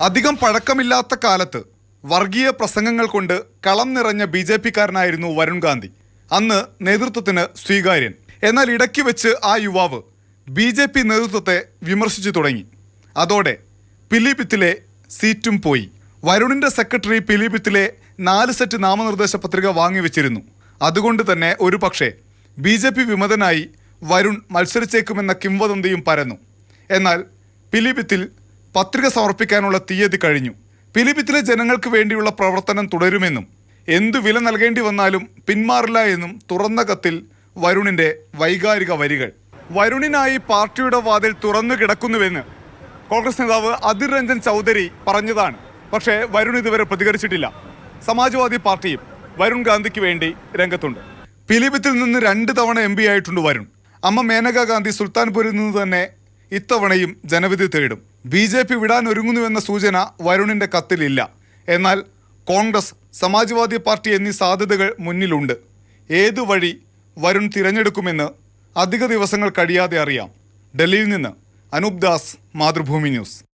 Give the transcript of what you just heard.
അധികം പഴക്കമില്ലാത്ത കാലത്ത് വർഗീയ പ്രസംഗങ്ങൾ കൊണ്ട് കളം നിറഞ്ഞ ബി ജെ പിക്കാരനായിരുന്നു വരുൺ ഗാന്ധി. അന്ന് നേതൃത്വത്തിന് സ്വീകാര്യൻ എന്നാൽ ഇടയ്ക്ക് വെച്ച് ആ യുവാവ് ബി ജെ പി നേതൃത്വത്തെ വിമർശിച്ചു തുടങ്ങി. അതോടെ പിലിഭിത്തിലെ സീറ്റും പോയി. വരുണിന്റെ സെക്രട്ടറി പിലിഭിത്തിലെ നാല് സെറ്റ് നാമനിർദ്ദേശ പത്രിക വാങ്ങിവെച്ചിരുന്നു അതുകൊണ്ട് തന്നെ ഒരു പക്ഷേ ബി ജെ പി വിമതനായി വരുൺ മത്സരിച്ചേക്കുമെന്ന കിംവദന്തിയും പരന്നു. എന്നാൽ പിലിഭിത്തിൽ പത്രിക സമർപ്പിക്കാനുള്ള തീയതി കഴിഞ്ഞു. പിലിപിത്തിലെ ജനങ്ങൾക്ക് വേണ്ടിയുള്ള പ്രവർത്തനം തുടരുമെന്നും എന്തു വില നൽകേണ്ടി വന്നാലും പിന്മാറില്ല എന്നും തുറന്ന കത്തിൽ വരുണിന്റെ വൈകാരിക വരികൾ. വരുണിനായി പാർട്ടിയുടെ വാതിൽ തുറന്നു കിടക്കുന്നുവെന്ന് കോൺഗ്രസ് നേതാവ് അധിർ രഞ്ജൻ ചൗധരി പറഞ്ഞതാണ്. പക്ഷേ വരുൺ ഇതുവരെ പ്രതികരിച്ചിട്ടില്ല. സമാജ്വാദി പാർട്ടിയും വരുൺ ഗാന്ധിക്ക് വേണ്ടി രംഗത്തുണ്ട്. പിലിപിത്തിൽ നിന്ന് രണ്ട് തവണ എം ആയിട്ടുണ്ട് വരുൺ. അമ്മ മേനകാ ഗാന്ധി സുൽത്താൻപൂരിൽ നിന്ന് തന്നെ ഇത്തവണയും ജനവിധി തേടും. ബി ജെ പി വിടാൻ ഒരുങ്ങുന്നുവെന്ന സൂചന വരുണിന്റെ കത്തിലില്ല. എന്നാൽ കോൺഗ്രസ് സമാജ്വാദി പാർട്ടി എന്നീ സാധ്യതകൾ മുന്നിലുണ്ട്. ഏതു വഴി വരുൺ തിരഞ്ഞെടുക്കുമെന്ന് അധിക ദിവസങ്ങൾ കഴിയാതെ അറിയാം. ഡൽഹിയിൽ നിന്ന് അനൂപ് ദാസ് മാതൃഭൂമി ന്യൂസ്.